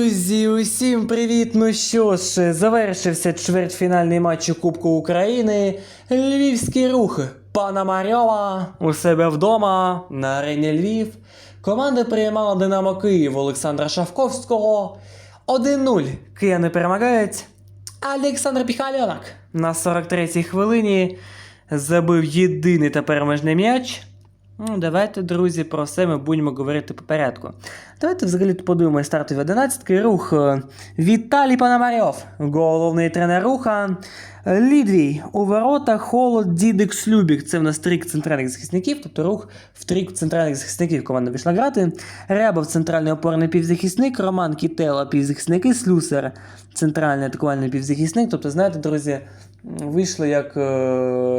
Друзі, усім привіт! Ну що ж, завершився чвертьфінальний матч у Кубку України. Львівський рух Пономарьова у себе вдома на арені Львів. Команда приймала Динамо Київ Олександра Шавковського. 1-0. Кияни перемагають. Олександр Піхальонок на 43-й хвилині забив єдиний та переможний м'яч. Ну, давайте, друзі, про все ми будемо говорити по порядку. Давайте взагалі подивимося стартові 11 рух. е, Віталій Пономарьов, головний тренер руха. Е, Лідвій у воротах, холод, Дідик, Слюбік. Це в нас трік центральних захисників, тобто рух в трік центральних захисників команда пішла грати. Рябов центральний опорний півзахисник, Роман Кітела півзахисник і Слюсар центральний атакувальний півзахисник. Тобто, знаєте, друзі, м, вийшли як е,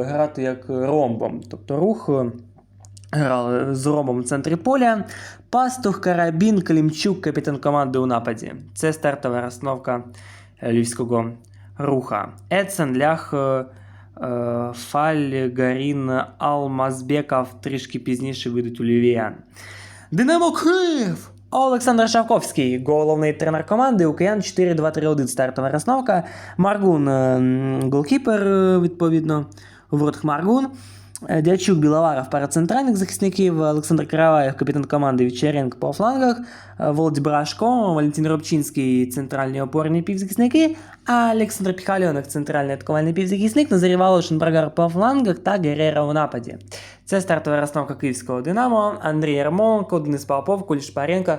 грати як ромбом. Тобто рух. Грали з Ромом в центрі поля. Пастух, Карабін, Клімчук, капітан команди у нападі. Це стартова розстановка е, львівського руха. Едсен, Лях, е, е, Фаль, Гарін, Алмазбеков трішки пізніше вийдуть у львів'ян. Динамо Київ! Олександр Шавковський, головний тренер команди, у Киян 4-2-3-1 стартова розстановка. Маргун, голкіпер, е, відповідно, у Маргун. Е, Дячук Біловаров пара центральних захисників, Олександр Караваєв, капітан команди Вічеренко по флангах, е, Володь Брашко, Валентин Робчинський, центральні опорні півзахисники, а Олександр Піхальонок, центральний атакувальний півзахисник, Назарій Волошин, Брагар по флангах та Герера у нападі. Це стартова розстановка київського Динамо, Андрій Ярмоленко, Денис Попов, Куліш Паренко, е,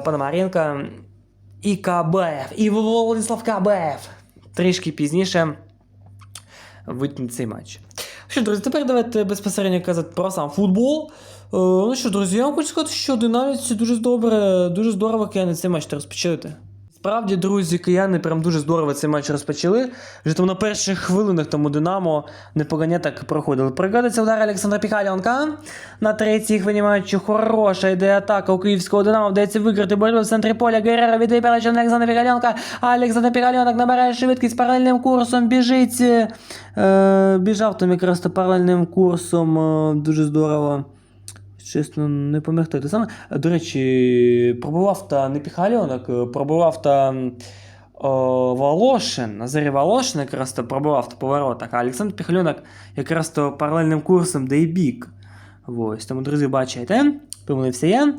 Пономаренко і Кабаєв, і Владислав Кабаєв. Трішки пізніше витягнуть цей матч. Що, друзі, тепер давайте безпосередньо казати про сам футбол. Е, ну що, друзі, я вам хочу сказати, що динаміці дуже добре, дуже здорово кияни цей матч розпочали. Справді, друзі, кияни прям дуже здорово цей матч розпочали. Вже там на перших хвилинах тому Динамо непогані так проходили. Пригодиться удар Олександра Піхальонка. На третій хвилині матчу хороша йде атака у київського Динамо. Вдається виграти боротьбу в центрі поля. Герера віддає передачу на Олександра Піхальонка. А Олександр Піхальонок набирає швидкість паралельним курсом. Біжить. Е, біжав там якраз то паралельним курсом. Е, дуже здорово. Чесно, не пам'ятаю. Те саме. До речі, пробував та не Піхальонок, е, пробував та о, Волошин. Назарій Волошин якраз то пробував та поворотах, а Олександр Піхальонок якраз то паралельним курсом де й бік. Ось, тому, друзі, бачите, помилився я.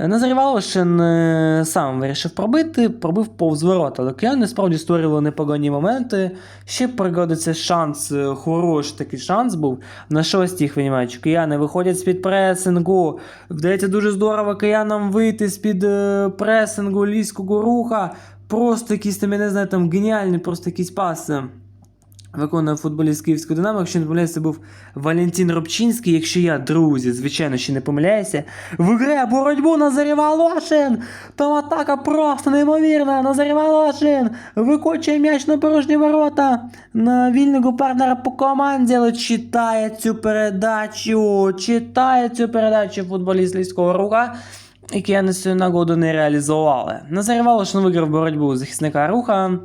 Е, Назарій е, сам вирішив пробити, пробив повз ворота. Але кияни справді створювали непогані моменти. Ще пригодиться шанс, е, хороший такий шанс був на шостій хвилі матчу. Кияни виходять з-під пресингу. Вдається дуже здорово киянам вийти з-під пресингу ліського руха. Просто якісь там, я не знаю, там геніальні, просто якісь паси. Виконує футболіст Київського Динамо, якщо не помиляюся, це був Валентин Робчинський. Якщо я, друзі, звичайно, ще не помиляюся, виграє боротьбу Назарі Волошин. Там атака просто неймовірна. Назарі Волошин викочує м'яч на порожні ворота на вільного партнера по команді, але читає цю передачу. Читає цю передачу футболіст Львівського руха. І кияни свою нагоду не реалізували. Назарі Волошин виграв боротьбу захисника руха.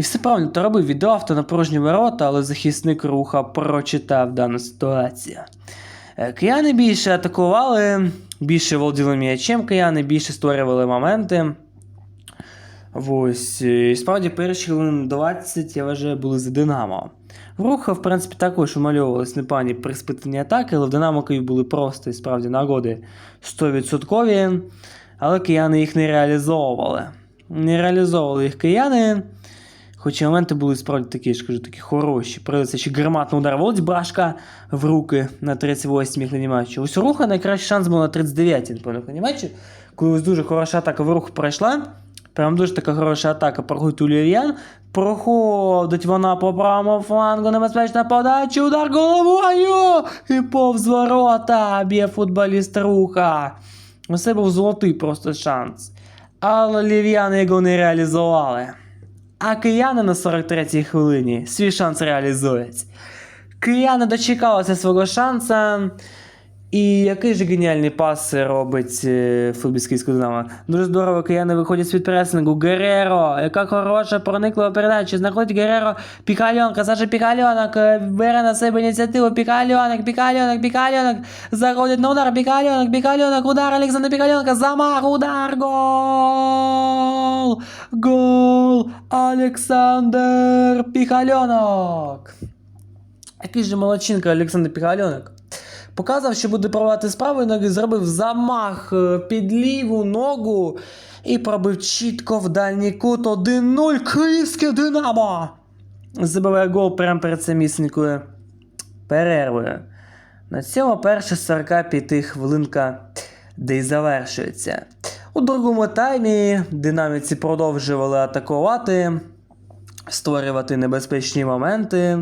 І все правильно, то робив віддав то на порожні ворота, але захисник руха прочитав дану ситуацію. Е, Кияни більше атакували, більше володіли м'ячем, кияни більше створювали моменти. Ось, і справді перші хвилин 20, я вважаю, були за Динамо. В Руха, в принципі, також умальовувались непані приспитані атаки, але в Динамо Київ були просто і справді нагоди 100%, але кияни їх не реалізовували. Не реалізовували їх кияни. Хоча моменти були справді такі, я такі хороші. Придеться ще гарматний удар Володь Брашка в руки на 38-й хвилині. Ось руха найкращий шанс був на 39-й хвилині матчі, коли ось дуже хороша атака в рух пройшла. Прям дуже така хороша атака проходить у Львів'ян. Проходить вона по правому флангу, небезпечна подача, удар головою! І повз ворота б'є футболіст руха. Оце був золотий просто шанс. Але львів'яни його не реалізували. А кияни на 43-й хвилині свій шанс реалізують. Кияни дочекалися свого шанса. І який же геніальний пас робить е, футбольський Динамо. Дуже здорово, кияни виходять з-під пресингу. Гереро, яка хороша прониклива передача. Знаходить Гереро Пікальонка, Саша Пікальонок е, бере на себе ініціативу. Пікальонок, Пікальонок, Пікальонок. Заходить на удар, Пікальонок, Пікальонок, удар Олександра Пікальонка, замах, удар, гол! Олександр Піхальонок. Який же молодчинка Олександр Піхальонок. Показав, що буде пробувати з правої ноги, зробив замах е, під ліву ногу і пробив чітко в дальній кут 1-0 Київське Динамо. Забиває гол прямо перед самісінькою перервою. На цьому перша 45 хвилинка де й завершується. У другому таймі динаміці продовжували атакувати, створювати небезпечні моменти.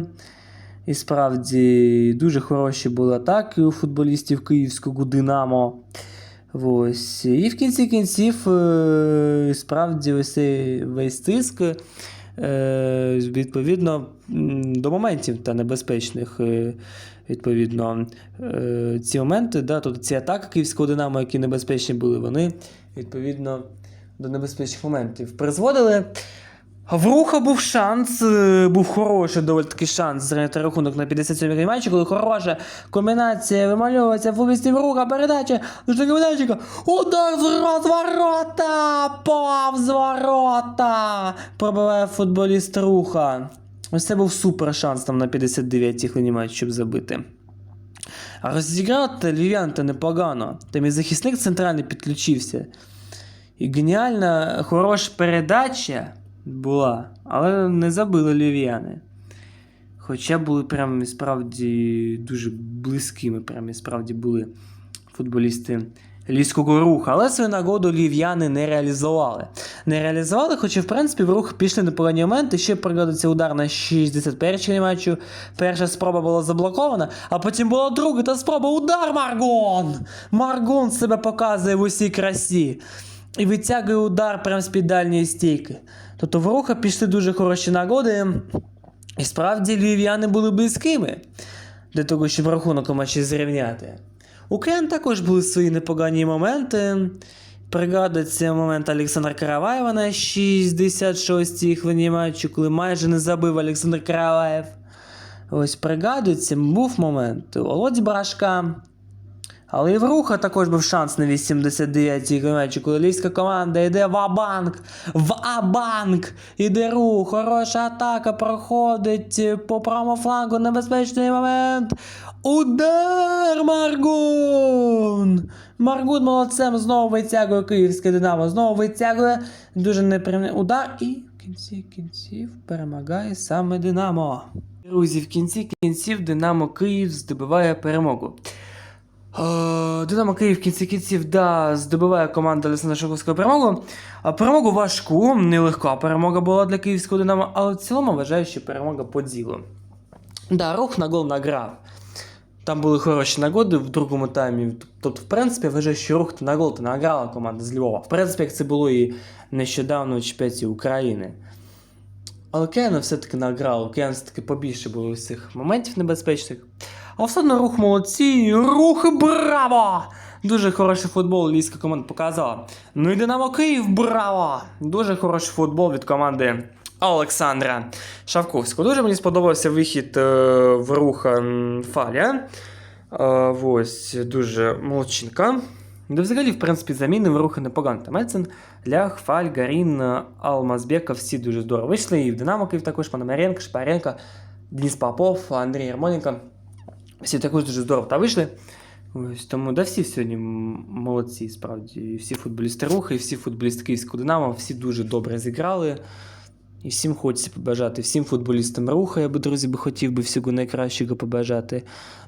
І справді дуже хороші були атаки у футболістів київського Динамо. Ось. І в кінці кінців, е, справді, ось весь тиск. е, Відповідно до моментів та небезпечних, е, відповідно, ці моменти, да, тобто ці атаки київського Динамо, які небезпечні були, вони відповідно до небезпечних моментів призводили. В Руха був шанс, е, був хороший доволі таки шанс зайняти рахунок на 57-й матчі, коли хороша комбінація вимальовується в області Руха, передача до комбінація, удар з розворота, повз ворота, пробиває футболіст Руха. Ось це був супер шанс там на 59-й хвилині матчу, щоб забити. А розіграти львів'ян-то непогано. Там і захисник центральний підключився. І геніальна, хороша передача була, але не забили львів'яни. Хоча були прям і справді дуже близькими, прям і справді були футболісти львівського руху. Але свою нагоду львів'яни не реалізували. Не реалізували, хоча, в принципі, в рух пішли непогані моменти. Ще пригодиться удар на 61-й матчу. Перша спроба була заблокована, а потім була друга та спроба. Удар Маргон! Маргон себе показує в усій красі. І витягує удар прямо з-під дальньої стійки. Тобто в руха пішли дуже хороші нагоди. І справді львів'яни були близькими для того, щоб рахунок у матчі зрівняти. У Кен також були свої непогані моменти. Пригадується момент Олександра Караваєва на 66-й хвилині матчу, коли майже не забив Олександр Караваєв. Ось пригадується, був момент у Володі Брашка. Але і в Руха також був шанс на 89-й матчі, коли львівська команда йде в Абанк. В Абанк! Іде рух, хороша атака проходить по правому флангу, небезпечний момент. Удар Маргун! Маргун молодцем знову витягує київське Динамо, знову витягує дуже неприємний удар і в кінці кінців перемагає саме Динамо. Друзі, в кінці кінців Динамо Київ здобуває перемогу. Е, Динамо Київ в кінці кінців да, здобуває команда Олександра Шаковського перемогу. Перемогу важку, нелегка перемога була для київського Динамо, але в цілому вважаю, що перемога по ділу. Да, рух на гол награв. Там були хороші нагоди в другому таймі. Тобто, в принципі, вважаю, що рух на гол то награла команда з Львова. В принципі, як це було і нещодавно у чемпіонаті України. Але Кен все-таки награв, Кен все-таки побільше було цих моментів небезпечних. А все одно рух молодці, рух браво! Дуже хороший футбол львівська команда показала. Ну і Динамо Київ, браво! Дуже хороший футбол від команди Олександра Шавковського. Дуже мені сподобався вихід е, в рух Фаля. Е, ось, дуже молодчинка. Да взагалі, в принципі, заміни в рухи непогані. Там Ельцин, Лях, Фаль, Гарін, Алмазбеков, всі дуже здорово вийшли. І в Динамо Київ також Пономаренко, Шпаренко, Денис Попов, Андрій Ярмоленко. Всі також дуже здорово та вийшли. Ось тому да всі сьогодні молодці, справді. І Всі футболісти рухи, і всі футболісти Київського Динамо, всі дуже добре зіграли. І всім хочеться побажати, всім футболістам руха, я би, друзі, би хотів би всього найкращого побажати.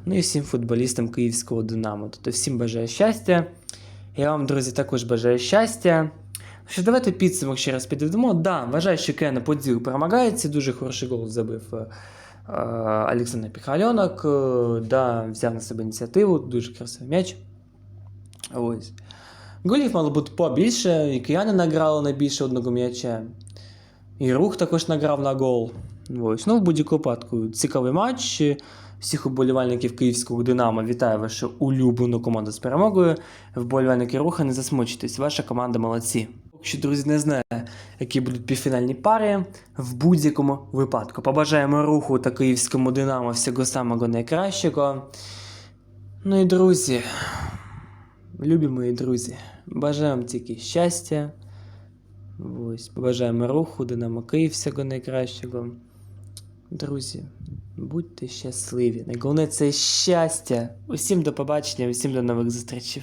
Ну і всім футболістам Київського Динамо. Тобто всім бажаю щастя. Я вам, друзі, також бажаю щастя. Що давайте підсумок ще раз підведемо. Да, вважаю, що Кена поділ перемагає. Це дуже хороший гол забив е, Олександр Піхальонок. Е, Да, взяв на себе ініціативу, дуже красивий м'яч. Ось. Голів мало бути побільше, і кияни награли на більше одного м'яча. І рух також награв на гол. Ось. Ну, в будь-якому випадку, цікавий матч. Всіх уболівальників київського Динамо вітаю вашу улюблену команду з перемогою. Вболівальники руха, не засмучуйтесь, ваша команда молодці. Якщо, друзі, не знає, які будуть півфінальні пари, в будь-якому випадку. Побажаємо руху та київському Динамо всього самого найкращого. Ну і друзі, любі мої друзі, бажаю вам тільки щастя, Ось, побажаємо руху, Динамо Київ всього найкращого. Друзі, будьте щасливі. Найголовніше це щастя. Усім до побачення, усім до нових зустрічей.